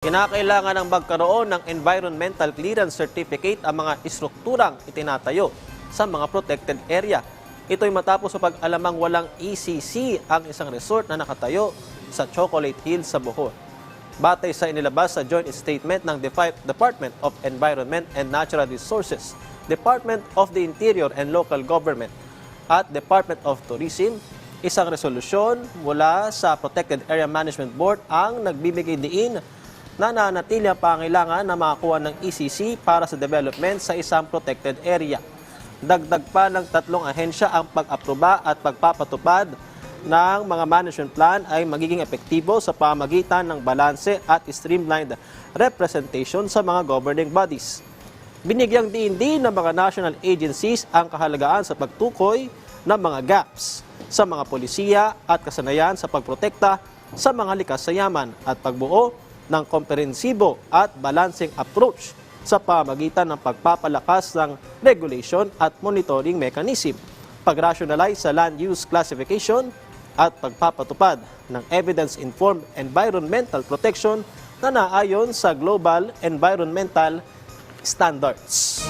Kinakailangan ng magkaroon ng Environmental Clearance Certificate ang mga istrukturang itinatayo sa mga protected area. Ito'y matapos sa pag-alamang walang ECC ang isang resort na nakatayo sa Chocolate Hills sa Bohol. Batay sa inilabas sa joint statement ng Department of Environment and Natural Resources, Department of the Interior and Local Government, at Department of Tourism, isang resolusyon mula sa Protected Area Management Board ang nagbibigay diin na nanatili ang pangailangan na makakuha ng ECC para sa development sa isang protected area. Dagdag pa ng tatlong ahensya ang pag-aproba at pagpapatupad ng mga management plan ay magiging epektibo sa pamagitan ng balanse at streamlined representation sa mga governing bodies. Binigyang din ng mga national agencies ang kahalagaan sa pagtukoy ng mga gaps sa mga polisiya at kasanayan sa pagprotekta sa mga likas sa yaman at pagbuo ng komprehensibo at balancing approach sa pamagitan ng pagpapalakas ng regulation at monitoring mechanism, pag-rationalize sa land use classification at pagpapatupad ng evidence-informed environmental protection na naayon sa global environmental standards.